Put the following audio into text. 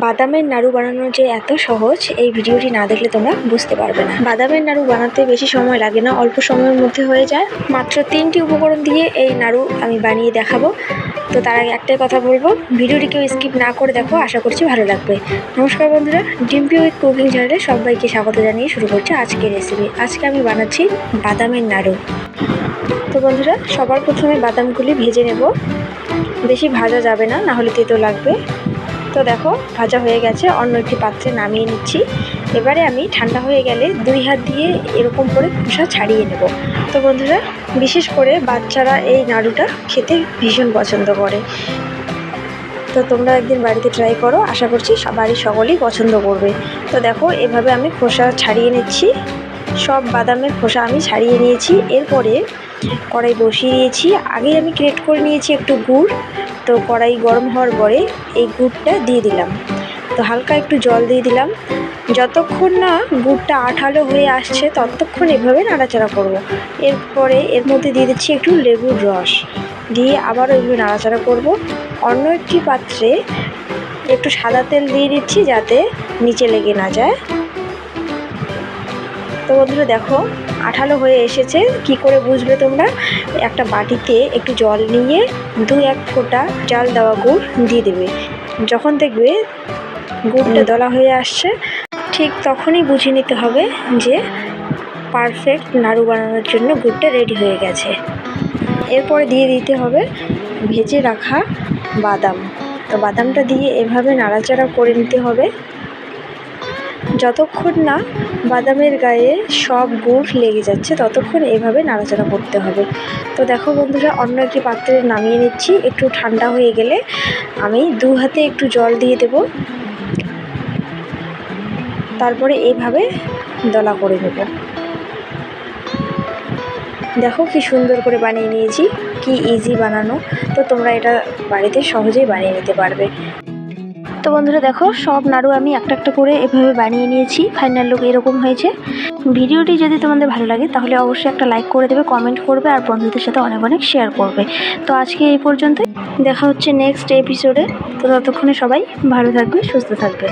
বাদামের নাড়ু বানানো যে এত সহজ, এই ভিডিওটি না দেখলে তোমরা বুঝতে পারবে না। বাদামের নাড়ু বানাতে বেশি সময় লাগে না, অল্প সময়ের মধ্যে হয়ে যায়। মাত্র তিনটি উপকরণ দিয়ে এই নাড়ু আমি বানিয়ে দেখাবো। তো তার আগে একটাই কথা বলব, ভিডিওটি কেউ স্কিপ না করে দেখো, আশা করছি ভালো লাগবে। নমস্কার বন্ধুরা, ডিম্পি উইথ কুকিং চ্যানেলে সবাইকে স্বাগত জানিয়ে শুরু করছি আজকের রেসিপি আজকে আমি বানাচ্ছি বাদামের নাড়ু। তো বন্ধুরা, সবার প্রথমে বাদামগুলি ভেজে নেব। বেশি ভাজা যাবে না, নাহলে তেতো লাগবে। তো দেখো, ভাজা হয়ে গেছে, অন্য একটি পাত্রে নামিয়ে নিচ্ছি। এবারে আমি ঠান্ডা হয়ে গেলে দুই হাত দিয়ে এরকম করে খোসা ছাড়িয়ে নেব। তো বন্ধুরা, বিশেষ করে বাচ্চারা এই নাড়ুটা খেতে ভীষণ পছন্দ করে। তো তোমরা একদিন বাড়িতে ট্রাই করো, আশা করছি বাড়ির সকলেই পছন্দ করবে। তো দেখো, এভাবে আমি খোসা ছাড়িয়ে নিচ্ছি। সব বাদামের খোসা আমি ছাড়িয়ে নিয়েছি। এরপরে কড়াই বসিয়ে দিয়েছি। আগে আমি ক্রেট করে নিয়েছি একটু গুড়। তো কড়াই গরম হওয়ার পরে এই গুড়টা দিয়ে দিলাম। তো হালকা একটু জল দিয়ে দিলাম। যতক্ষণ না গুড়টা আঠালো হয়ে আসছে, ততক্ষণ এভাবে নাড়াচাড়া করব। এরপরে এর মধ্যে দিয়ে দিচ্ছি একটু লেবুর রস। দিয়ে আবার ওইভাবে নাড়াচাড়া করব। অন্য একটি পাত্রে একটু সাদা তেল দিয়ে দিচ্ছি যাতে নিচে লেগে না যায়। তো বন্ধুরা দেখো আঠালো হয়ে এসেছে। কি করে বুঝবে তোমরা? একটা বাটিতে একটু জল নিয়ে দু এক ফোঁটা জাল দেওয়া গুড় দিয়ে দেবে। যখন দেখবে গুড়টা দলা হয়ে আসছে ঠিক তখনই বুঝে নিতে হবে যে পারফেক্ট নাড়ু বানানোর জন্য গুড়টা রেডি হয়ে গেছে। এরপরে দিয়ে দিতে হবে ভেজে রাখা বাদাম। তো বাদামটা দিয়ে এভাবে নাড়াচাড়া করে নিতে হবে। যতক্ষণ না বাদামের গায়ে সব গুড় লেগে যাচ্ছে, ততক্ষণ এভাবে নাড়াচাড়া করতে হবে। তো দেখো বন্ধুরা, অন্য একটি পাত্রে নামিয়ে নিচ্ছি। একটু ঠান্ডা হয়ে গেলে আমি দু হাতে একটু জল দিয়ে দেব। তারপরে এইভাবে দলা করে নেব। দেখো কি সুন্দর করে বানিয়ে নিয়েছি, কি ইজি বানানো। তো তোমরা এটা বাড়িতে সহজেই বানিয়ে নিতে পারবে। তো বন্ধুরা দেখো, সব নাড়ু আমি একটা একটা করে এভাবে বানিয়ে নিয়েছি। ফাইনাল লুক এরকম হয়েছে। ভিডিওটি যদি তোমাদের ভালো লাগে, তাহলে অবশ্যই একটা লাইক করে দেবে কমেন্ট করবে, আর বন্ধুদের সাথে অনেক অনেক শেয়ার করবে। তো আজকে এই পর্যন্তই। দেখা হচ্ছে নেক্সট এপিসোডে তো ততক্ষণে সবাই ভালো থাকবে, সুস্থ থাকবে।